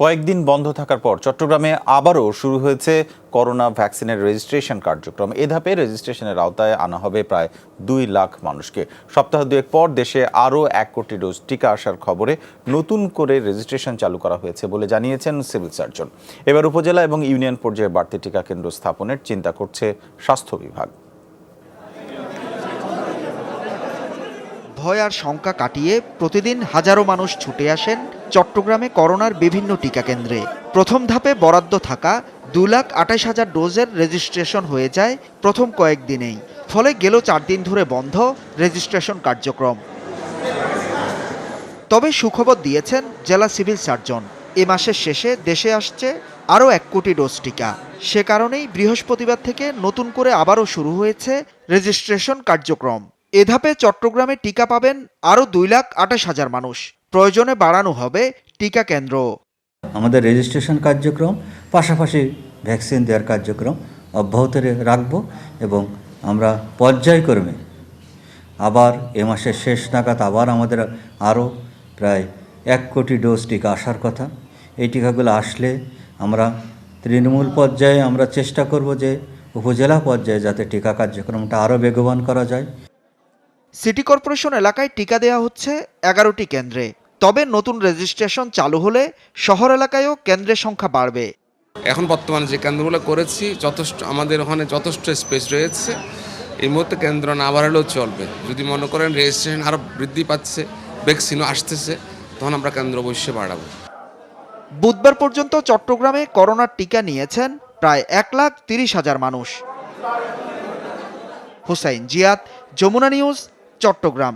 কয়েকদিন বন্ধ থাকার পর চট্টগ্রামে আবারও শুরু হয়েছে করোনা ভ্যাকসিনের রেজিস্ট্রেশন কার্যক্রম। এ ধাপে রেজিস্ট্রেশনের আওতায় আনা হবে প্রায় দুই লাখ মানুষকে। সপ্তাহ দুয়েক পর দেশে আরও এক কোটি ডোজ টিকা আসার খবরে নতুন করে রেজিস্ট্রেশন চালু করা হয়েছে বলে জানিয়েছেন সিভিল সার্জন এবার উপজেলা এবং ইউনিয়ন পর্যায়ে বাড়তি টিকা কেন্দ্র স্থাপনের চিন্তা করছে স্বাস্থ্য বিভাগ। ভয় আর শঙ্কা কাটিয়ে প্রতিদিন হাজারো মানুষ ছুটে আসেন চট্টগ্রামে করোনার বিভিন্ন টিকা কেন্দ্রে। প্রথম ধাপে বরাদ্দ থাকা দু লাখ আঠাশ হাজার ডোজের রেজিস্ট্রেশন হয়ে যায় প্রথম কয়েকদিনেই ফলে গেল চার দিন ধরে বন্ধ রেজিস্ট্রেশন কার্যক্রম। তবে সুখবর দিয়েছেন জেলা সিভিল সার্জন। এ মাসের শেষে দেশে আসছে আরও এক কোটি ডোজ টিকা। সে কারণেই বৃহস্পতিবার থেকে নতুন করে আবারও শুরু হয়েছে রেজিস্ট্রেশন কার্যক্রম। এ ধাপে চট্টগ্রামে টিকা পাবেন আরও দুই লাখ আঠাশ হাজার মানুষ। প্রয়োজনে বাড়ানো হবে টিকা কেন্দ্র। আমাদের রেজিস্ট্রেশন কার্যক্রম পাশাপাশি ভ্যাকসিন দেওয়ার কার্যক্রম অব্যাহত রাখব এবং আমরা পর্যায়ক্রমে আবার এ মাসের শেষ নাগাদ আবার আমাদের আরও প্রায় এক কোটি ডোজ টিকা আসার কথা। এই টিকাগুলো আসলে আমরা তৃণমূল পর্যায়ে আমরা চেষ্টা করব যে উপজেলা পর্যায়ে যাতে টিকা কার্যক্রমটা আরও বেগবান করা যায়। সিটি কর্পোরেশন এলাকায় টিকা দেওয়া হচ্ছে এগারোটি কেন্দ্রে। তবে নতুন রেজিস্ট্রেশন চালু হলে শহর এলাকায়ও কেন্দ্রের সংখ্যা বাড়বে। এখন বর্তমানে যে কেন্দ্রগুলো করেছি যথেষ্ট আমাদের ওখানে যথেষ্ট স্পেস রয়েছে। এই মুহূর্তে কেন্দ্র না বাড়ালেও চলবে। যদি মনে করেন রেজিস্ট্রেশন আরও বৃদ্ধি পাচ্ছে ভ্যাকসিনও আসতেছে তখন আমরা কেন্দ্র অবশ্যই বাড়াবো। বুধবার পর্যন্ত চট্টগ্রামে করোনার টিকা নিয়েছেন প্রায় এক লাখ তিরিশ হাজার মানুষ। হুসাইন জিয়াদ যমুনা নিউজ চট্টগ্রাম।